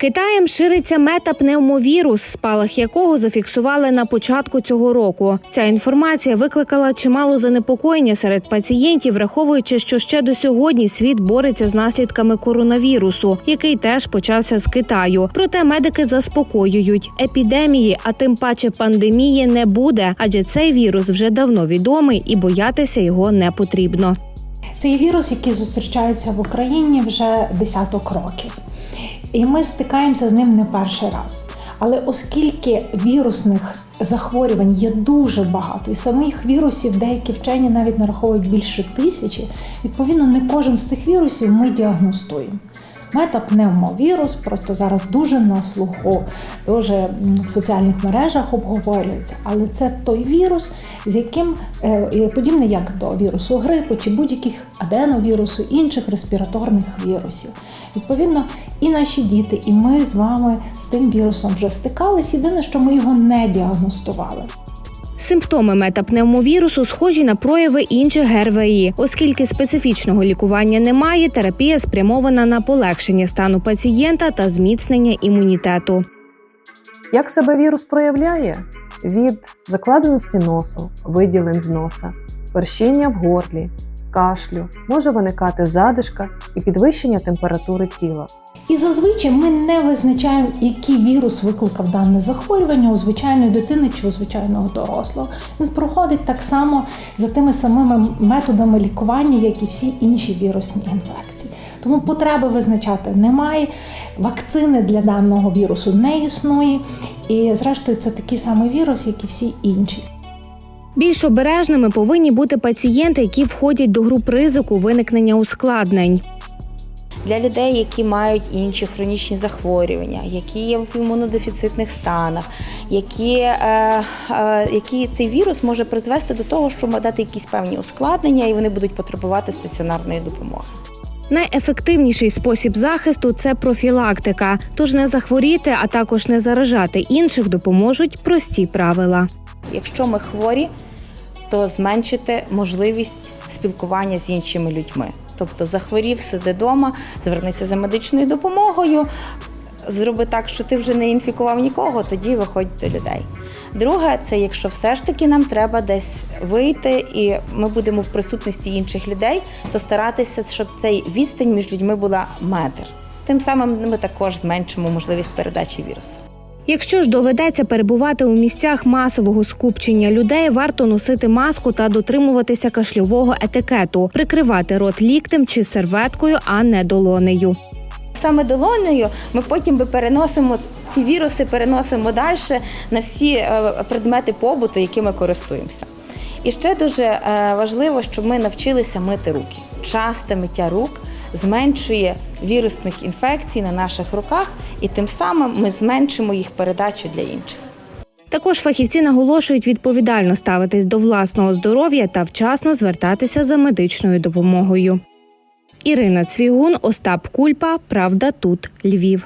Китаєм шириться метапневмовірус, спалах якого зафіксували на початку цього року. Ця інформація викликала чимало занепокоєння серед пацієнтів, враховуючи, що ще до сьогодні світ бореться з наслідками коронавірусу, який теж почався з Китаю. Проте медики заспокоюють, епідемії, а тим паче пандемії не буде, адже цей вірус вже давно відомий і боятися його не потрібно. Це є вірус, який зустрічається в Україні вже десяток років. І ми стикаємося з ним не перший раз. Але оскільки вірусних захворювань є дуже багато, і самих вірусів деякі вчені навіть нараховують більше тисячі, відповідно, не кожен з тих вірусів ми діагностуємо. Метапневмовірус просто зараз дуже на слуху, дуже в соціальних мережах обговорюється. Але це той вірус, з яким е, подібний як до вірусу грипу чи будь-яких аденовірусу, інших респіраторних вірусів. Відповідно, і наші діти, і ми з вами з тим вірусом вже стикались. Єдине, що ми його не діагностували. Симптоми метапневмовірусу схожі на прояви інших ГРВІ. Оскільки специфічного лікування немає, терапія спрямована на полегшення стану пацієнта та зміцнення імунітету. Як себе вірус проявляє? Від закладеності носу, виділень з носа, першіння в горлі, кашлю, може виникати задишка і підвищення температури тіла. І зазвичай ми не визначаємо, який вірус викликав дане захворювання у звичайної дитини чи у звичайного дорослого. Він проходить так само за тими самими методами лікування, як і всі інші вірусні інфекції. Тому потреби визначати немає. Вакцини для даного вірусу не існує. І, зрештою, це такий самий вірус, як і всі інші. Більш обережними повинні бути пацієнти, які входять до груп ризику виникнення ускладнень. для людей, які мають інші хронічні захворювання, які є в імунодефіцитних станах, які, е, е, які цей вірус може призвести до того, що дати якісь певні ускладнення, і вони будуть потребувати стаціонарної допомоги. Найефективніший спосіб захисту це профілактика. Тож не захворіти, а також не заражати інших допоможуть прості правила. Якщо ми хворі, то зменшити можливість спілкування з іншими людьми. Тобто захворів, сиди вдома, звернися за медичною допомогою, зроби так, що ти вже не інфікував нікого, тоді виходь до людей. Друге, це якщо все ж таки нам треба десь вийти, і ми будемо в присутності інших людей, то старатися, щоб цей відстань між людьми була метр. Тим самим ми також зменшимо можливість передачі вірусу. Якщо ж доведеться перебувати у місцях масового скупчення людей, варто носити маску та дотримуватися кашльового етикету, прикривати рот ліктем чи серветкою, а не долонею. Саме долонею ми потім би переносимо ці віруси, переносимо далі на всі е, предмети побуту, якими користуємося. І ще дуже е, важливо, щоб ми навчилися мити руки. Часте миття рук зменшує вірусних інфекцій на наших руках, і тим самим ми зменшимо їх передачу для інших. Також фахівці наголошують відповідально ставитись до власного здоров'я та вчасно звертатися за медичною допомогою. Ірина Цвігун, Остап Кульпа. Правда тут Львів.